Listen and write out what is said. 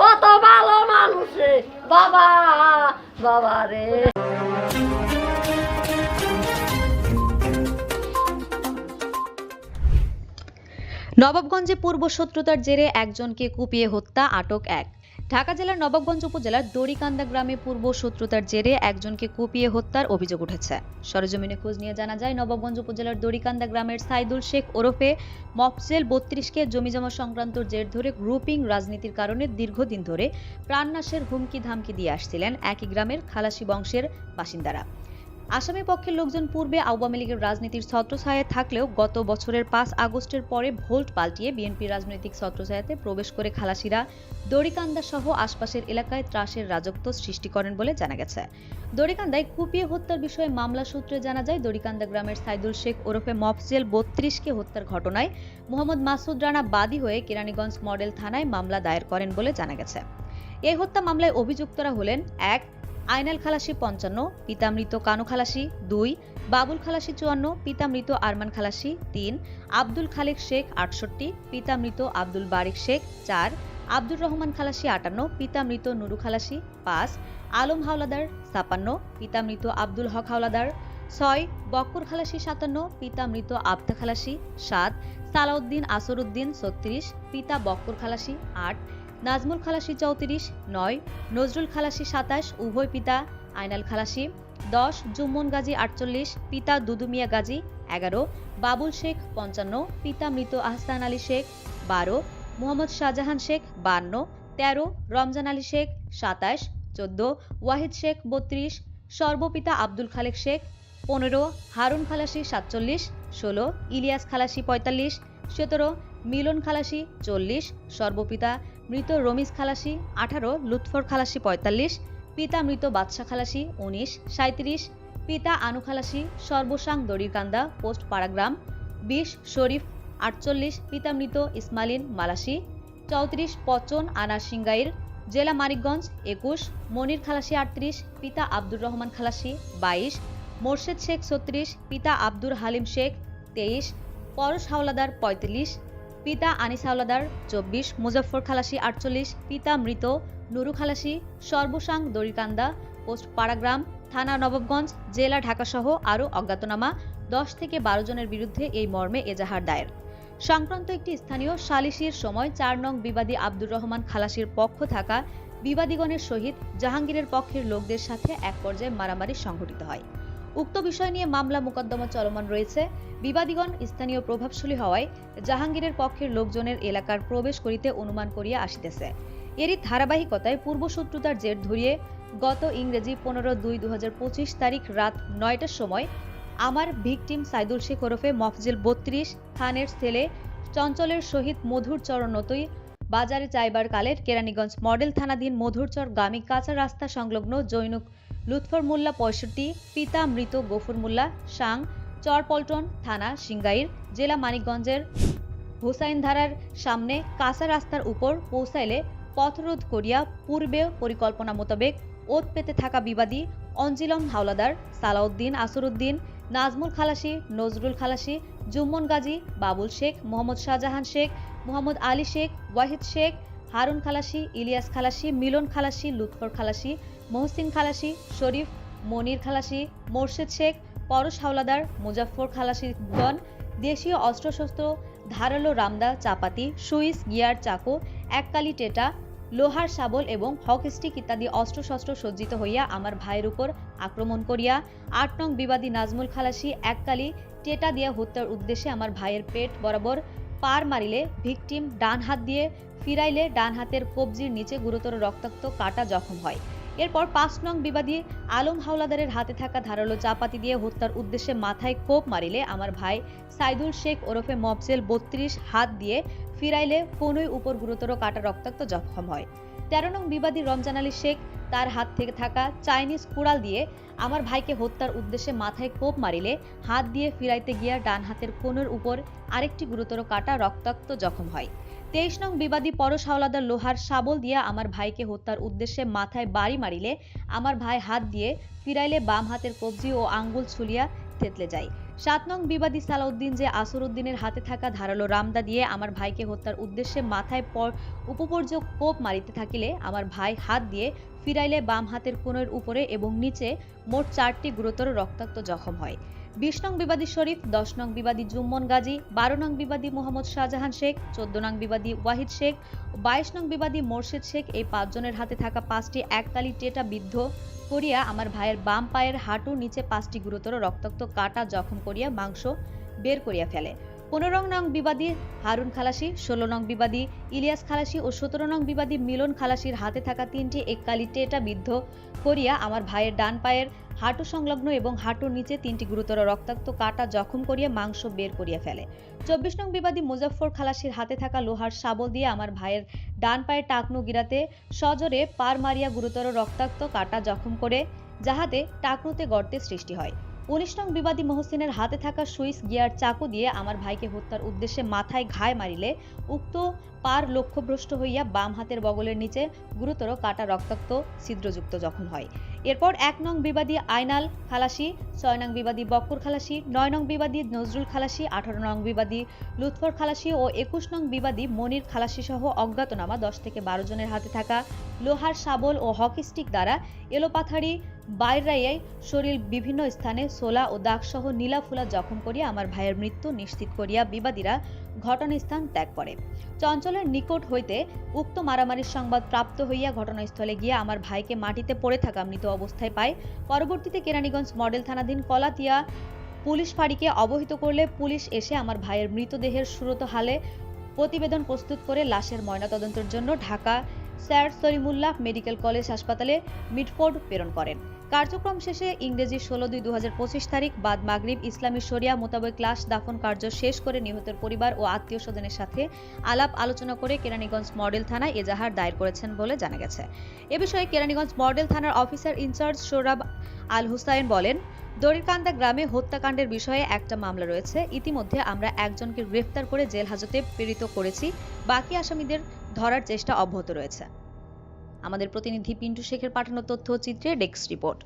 কত ভালো মানুষ, বাবা বাবা রে। নবাবগঞ্জে পূর্ব শত্রুতার জেরে একজনকে কুপিয়ে হত্যা, আটক এক। ঢাকা জেলার নবাবগঞ্জ উপজেলার দড়িকান্দা গ্রামে পূর্ব শত্রুতার জেরে একজনকে কুপিয়ে হত্যার অভিযোগ উঠেছে। সরেজমিনে খোঁজ নিয়ে জানা যায়, নবাবগঞ্জ উপজেলার দড়িকান্দা গ্রামের সাইদুল শেখ ওরফে মফজেল বত্রিশকে জমিজমা সংক্রান্ত জের ধরে গ্রুপিং রাজনীতির কারণে দীর্ঘদিন ধরে প্রাণনাশের হুমকি ধামকি দিয়ে আসছিলেন একই গ্রামের খালাসি বংশের বাসিন্দারা। আসামি পক্ষের লোকজন পূর্বে আওয়ামী লীগের রাজনীতির ছত্রছায়ায় থাকলেও গত বছরের পাঁচ আগস্টের পরে ভোল্ট পাল্টিয়ে বিএনপি রাজনৈতিক ছত্রছায়াতে প্রবেশ করে খালাসিরা দড়িকান্দা সহ আশপাশের এলাকায় ত্রাসের রাজত্ব সৃষ্টি করেন বলে জানা গেছে। দড়িকান্দায় কুপিয়ে হত্যার বিষয়ে মামলা সূত্রে জানা যায়, দড়িকান্দা গ্রামের সাইদুল শেখ ওরফে মফজেল বত্রিশকে হত্যার ঘটনায় মোহাম্মদ মাসুদ রানা বাদী হয়ে কেরানীগঞ্জ মডেল থানায় মামলা দায়ের করেন বলে জানা গেছে। এই হত্যা মামলায় অভিযুক্তরা হলেন এক আইনাল খালাসি পঞ্চান্ন, পিতা মৃত কানু খালাসি দুই, বাবুল খালাসি চুয়ান্ন, পিতা মৃত আরমান খালাসি তিন, আব্দুল খালেক শেখ আটষট্টি, পিতা মৃত আব্দুল বারিক শেখ চার, আব্দুর রহমান খালাসি আটান্ন, পিতা মৃত নুরু খালাসি পাঁচ, আলম হাওলাদার ছাপান্ন, পিতা মৃত আব্দুল হক হাওলাদার ছয়, বক্কর খালাসি সাতান্ন, পিতা মৃত আবদা খালাসি সাত, সালাউদ্দিন আসরউদ্দিন ছত্রিশ, পিতা বক্কর খালাসি আট নাজমুল খালাসি চৌত্রিশ, নয়, নজরুল খালাসি সাতাশ, উভয় পিতা আইনাল খালাসি, দশ, জুম্মন গাজী আটচল্লিশ, পিতা দুদুমিয়া গাজী এগারো, বাবুল শেখ পঞ্চান্ন, পিতা মৃত আহসান আলী শেখ বারো, মোহাম্মদ শাহজাহান শেখ বান্ন, তেরো, রমজান আলী শেখ সাতাশ, চোদ্দ, ওয়াহিদ শেখ বত্রিশ, সর্বপিতা আব্দুল খালেক শেখ পনেরো, হারুন খালাসি সাতচল্লিশ, ষোলো, ইলিয়াস খালাসি পঁয়তাল্লিশ, সতেরো, মিলন খালাসি চল্লিশ, সর্বপিতা মৃত রমিজ খালাসি আঠারো, লুৎফর খালাসি পঁয়তাল্লিশ, পিতা মৃত বাদশা খালাসি উনিশ সাঁত্রিশ পিতা আনু খালাসি সর্বসাং দড়িকান্দা, পোস্ট পাড়াগ্রাম, বিশ, শরীফ, আটচল্লিশ, পিতা মৃত ইসমাইলিন মালাসি, চৌত্রিশ, পচন আনা সিঙ্গাইর জেলা মানিকগঞ্জ, একুশ, মনির খালাসি আটত্রিশ, পিতা আব্দুর রহমান খালাসি বাইশ, মোর্শেদ শেখ ছত্রিশ, পিতা আব্দুর হালিম শেখ তেইশ, পরশ হাওলাদার পঁয়তাল্লিশ পিতা আনিস হাওলাদার, চব্বিশ, মুজফ্ফর খালাসি আটচল্লিশ, পিতা মৃত, নুরু খালাসি, সর্বসাং দড়িকান্দা, পোস্ট পাড়াগ্রাম, থানা নবাবগঞ্জ, জেলা ঢাকাসহ আরও অজ্ঞাতনামা, দশ থেকে বারো জনের বিরুদ্ধে এই মর্মে এজাহার দায়ের। সংক্রান্ত একটি স্থানীয় সালিসির সময় চার নং বিবাদী আব্দুর রহমান খালাসির পক্ষ থাকা বিবাদীগণের সহিত জাহাঙ্গীরের পক্ষের লোকদের সাথে এক পর্যায়ে মারামারি সংঘটিত হয়। উক্ত বিষয় নিয়ে মামলা মোকদ্দমা চলমান রয়েছে। বিবাদীগণ স্থানীয় প্রভাবশালী হওয়ায় জাহাঙ্গীরের পক্ষের লোকজনের এলাকার প্রবেশ করিতে অনুমান করিয়া আসিতেছে। এরই ধারাবাহিকতায় পূর্বশত্রুতার জের ধরিয়ে গত ইংরেজি পনেরো দুই দু তারিখ রাত নয়টার সময় আমার ভিকটিম সাইদুল শেখ ওরফে মফজেল বত্রিশ খানের ছেলে চঞ্চলের সহিত মধুর চরণতই বাজারে চাইবার কালের কেরানীগঞ্জ মডেল থানাধীন মধুরচর গামী কাঁচা রাস্তা সংলগ্ন জৈনুক লুৎফর মোল্লা পঁয়ষট্টি, পিতা মৃত গফুর মোল্লা, সাং, চরপল্টন থানা সিঙ্গাইর জেলা মানিকগঞ্জের হুসাইনধারার সামনে কাঁচা রাস্তার উপর পৌঁছাইলে পথরোধ করিয়া পূর্বে পরিকল্পনা মোতাবেক ওত পেতে থাকা বিবাদী অঞ্জিলম হাওলাদার সালাউদ্দিন আসরুদ্দিন, নাজমুল খালাসি, নজরুল খালাসি, জুম্মন গাজী, বাবুল শেখ, মোহাম্মদ শাহজাহান শেখ, মোহাম্মদ আলী শেখ, ওয়াহিদ শেখ হারুন খালাসি, ইলিয়াস খালাসি, মিলন খালাসি, লুৎফর খালাসি, মহসিন খালাসি, শরীফ, মনির খালাসি, মোর্শেদ শেখ, পরশ হাওলাদার মুজাফর খালাসিগণ, দেশীয় অস্ত্রশস্ত্র, ধারালো রামদা, চাপাতি, সুইস, গিয়ার, চাকু, এককালি টেটা, লোহার শাবল এবং হক স্টিক ইত্যাদি অস্ত্রশস্ত্র সজ্জিত হইয়া আমার ভাইয়ের উপর আক্রমণ করিয়া আট নং বিবাদী নাজমুল খালাসি এককালি টেটা দিয়া হত্যার উদ্দেশ্যে আমার ভাইয়ের পেট বরাবর পার মারিলে ভিকটিম ডান হাত দিয়ে ফিরাইলে ডান হাতের কবজির নিচে গুরুতর রক্তাক্ত কাটা জখম হয়। এরপর পাঁচ নং বিবাদী আলম হাওলাদারের হাতে থাকা ধারালো চাপাতি দিয়ে হত্যার উদ্দেশ্যে মাথায় কোপ মারিলে আমার ভাই সাইদুল শেখ ওরফে মফজেল বত্রিশ হাত দিয়ে ফিরাইলে কোনোই উপর গুরুতর কাটা রক্তাক্ত জখম হয়। তেরো নং বিবাদী রমজান আলী শেখ তার হাত থেকে থাকা চাইনিজ কুড়াল দিয়ে আমার ভাইকে হত্যার উদ্দেশ্যে মাথায় কোপ মারিলে, হাত দিয়ে ফিরাইতে গিয়া ডান হাতের কোণের উপর আরেকটি গুরুতর কাটা রক্তাক্ত জখম হয়। তেইশ নং বিবাদী পরশ হাওলাদার লোহার শাবল দিয়া আমার ভাইকে হত্যার উদ্দেশ্যে মাথায় বাড়ি মারিলে, আমার ভাই হাত দিয়ে ফিরাইলে বাম হাতের কবজি ও আঙ্গুল ছুলিয়া থেতলে যায়। সাত নং বিবাদী সালাউদ্দিন যে আসরউদ্দিনের হাতে থাকা ধারালো রামদা দিয়ে আমার ভাইকে হত্যার উদ্দেশ্যে মাথায় পর উপপর্য কোপ মারিতে থাকিলে আমার ভাই হাত দিয়ে ফিরাইলে বাম হাতের কোণের উপরে এবং নিচে মোট চারটি গুরুতর রক্তাক্ত জখম হয়। বিশ নং বিবাদী শরীফ, দশ নং বিবাদী জুম্মন গাজী, বারো নং বিবাদী মোহাম্মদ শাহজাহান শেখ, চোদ্দ নং বিবাদী ওয়াহিদ শেখ, বাইশ নং বিবাদী মোর্শেদ শেখ এই পাঁচজনের হাতে থাকা পাঁচটি এককালি টেটা বিদ্ধ করিয়া আমার ভাইয়ের বাম পায়ের হাঁটুর নিচে পাঁচটি গুরুতর রক্তাক্ত কাটা জখম করিয়া মাংস বের করিয়া ফেলে। পনেরো নং বিবাদী হারুন খালাসি, ষোলো নং বিবাদী ইলিয়াস খালাসি ও সতেরো নং বিবাদী মিলন খালাসির হাতে থাকা তিনটি এককালি টেটা বিদ্ধ করিয়া আমার ভাইয়ের ডান পায়ের হাঁটু সংলগ্ন এবং হাঁটুর নিচে তিনটি গুরুতর রক্তাক্ত কাটা জখম করিয়া মাংস বের করিয়া ফেলে। চব্বিশ নং বিবাদী মুজফ্ফর খালাসির হাতে থাকা লোহার শাবল দিয়ে আমার ভাইয়ের ডান পায়ের টাকনু গিরাতে সজোরে পার মারিয়া গুরুতর রক্তাক্ত কাটা জখম করে, যাহাতে টাকনুতে গর্তের সৃষ্টি হয়। উনিশ নং বিবাদী মহসিনের হাতে থাকা সুইস গিয়ার চাকু দিয়ে আমার ভাইকে হত্যার উদ্দেশ্যে মাথায় ঘায় মারিলে, উক্ত পার লক্ষ্যভ্রষ্ট হইয়া বাম হাতের বগলের নিচে গুরুতর কাটা রক্তাক্ত ছিদ্রযুক্ত জখম হয়। এরপর এক নং বিবাদী আইনাল খালাসি, ছয় নং বিবাদী বক্কর খালাসি, নয় নং বিবাদী নজরুল খালাসি, আঠারো নং বিবাদী লুৎফর খালাসি ও একুশ নং বিবাদী মনির খালাসি সহ অজ্ঞাতনামা দশ থেকে বারো জনের হাতে থাকা লোহার, শাবল ও হকি স্টিক দ্বারা এলোপাথারি বাইরাইয়াই শরীর বিভিন্ন স্থানে সোলা ও দাগসহ নীলাফুলা জখম করিয়া আমার ভাইয়ের মৃত্যু নিশ্চিত করিয়া বিবাদীরা ঘটনাস্থান ত্যাগ করে। চঞ্চলের নিকট হইতে উক্ত মারামারির সংবাদ প্রাপ্ত হইয়া ঘটনাস্থলে গিয়া আমার ভাইকে মাটিতে পড়ে থাকা মৃত অবস্থায় পায়। পরবর্তীতে কেরানীগঞ্জ মডেল থানাধীন কলাতিয়া পুলিশ ফাঁড়িকে অবহিত করলে পুলিশ এসে আমার ভাইয়ের মৃতদেহের সুরত হালে প্রতিবেদন প্রস্তুত করে লাশের ময়নাতদন্তের জন্য Dhaka sir Salimullah medical college হাসপাতালে মিডফোর্ড প্রেরণ করেন। কার্যক্রম শেষে ইংরেজি ষোলো দুই দু তারিখ বাদ মাগরিব ইসলামী শরিয়া মোতাবেক লাশ দাফন কার্য শেষ করে নিহতের পরিবার ও আত্মীয় স্বজনের সাথে আলাপ আলোচনা করে কেরানীগঞ্জ মডেল থানায় এজাহার দায়ের করেছেন বলে জানা গেছে। এ বিষয়ে কেরানীগঞ্জ মডেল থানার officer in charge Sorab Al Hossain বলেন দড়িরকান্দা গ্রামে হত্যাকাণ্ডের বিষয়ে একটা মামলা রয়েছে। ইতিমধ্যে আমরা একজনকে গ্রেফতার করে জেল হাজতে প্রেরিত করেছি। বাকি আসামিদের ধরার চেষ্টা অব্যাহত রয়েছে। আমাদের প্রতিনিধি পিন্টু শেখের পাঠানো তথ্যচিত্রে চিত্রে ডেস্ক রিপোর্ট।